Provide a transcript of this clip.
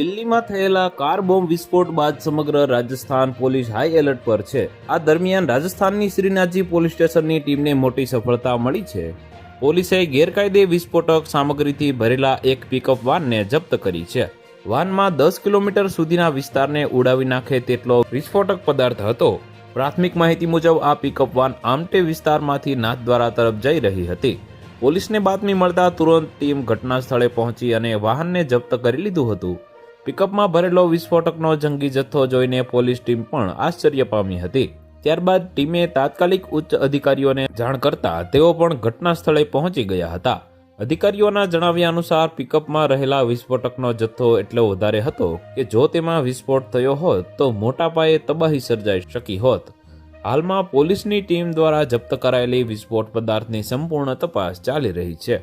અમરેલીમાં થયેલા car bomb વિસ્ફોટ બાદ સમગ્ર રાજસ્થાન પોલીસ હાઈ એલર્ટ પર છે. આ દરમિયાન રાજસ્થાનની શ્રીનાથજી પોલીસ સ્ટેશનની ટીમને મોટી સફળતા મળી છે. પોલીસે ગેરકાયદે વિસ્ફોટક સામગ્રીથી ભરેલા એક પિકઅપ વાનને જપ્ત કરી છે. વાનમાં દસ કિલોમીટર સુધીના વિસ્તારને ઉડાવી નાખે તેટલો વિસ્ફોટક પદાર્થ હતો. પ્રાથમિક માહિતી મુજબ આ પિકઅપ વાન આમટે વિસ્તારમાંથી નાથદ્વારા તરફ જઈ રહી હતી. પોલીસને બાતમી મળતા તુરંત ટીમ ઘટના સ્થળે પહોંચી અને વાહનને જપ્ત કરી લીધું હતું. પિકઅપમાં ભરેલો વિસ્ફોટકનો જંગી જથ્થો જોઈને પોલીસ ટીમ પણ આશ્ચર્ય પામી હતી. ત્યારબાદ ટીમે તાત્કાલિક ઉચ્ચ અધિકારીઓને જાણ કરતા તેઓ પણ ઘટના સ્થળે પહોંચી ગયા હતા. અધિકારીઓના જણાવ્યા અનુસાર પિકઅપમાં રહેલા વિસ્ફોટકનો જથ્થો એટલો વધારે હતો કે જો તેમાં વિસ્ફોટ થયો હોત તો મોટા પાયે તબાહી સર્જાઈ શકી હોત. હાલમાં પોલીસની ટીમ દ્વારા જપ્ત કરાયેલી વિસ્ફોટ પદાર્થની સંપૂર્ણ તપાસ ચાલી રહી છે.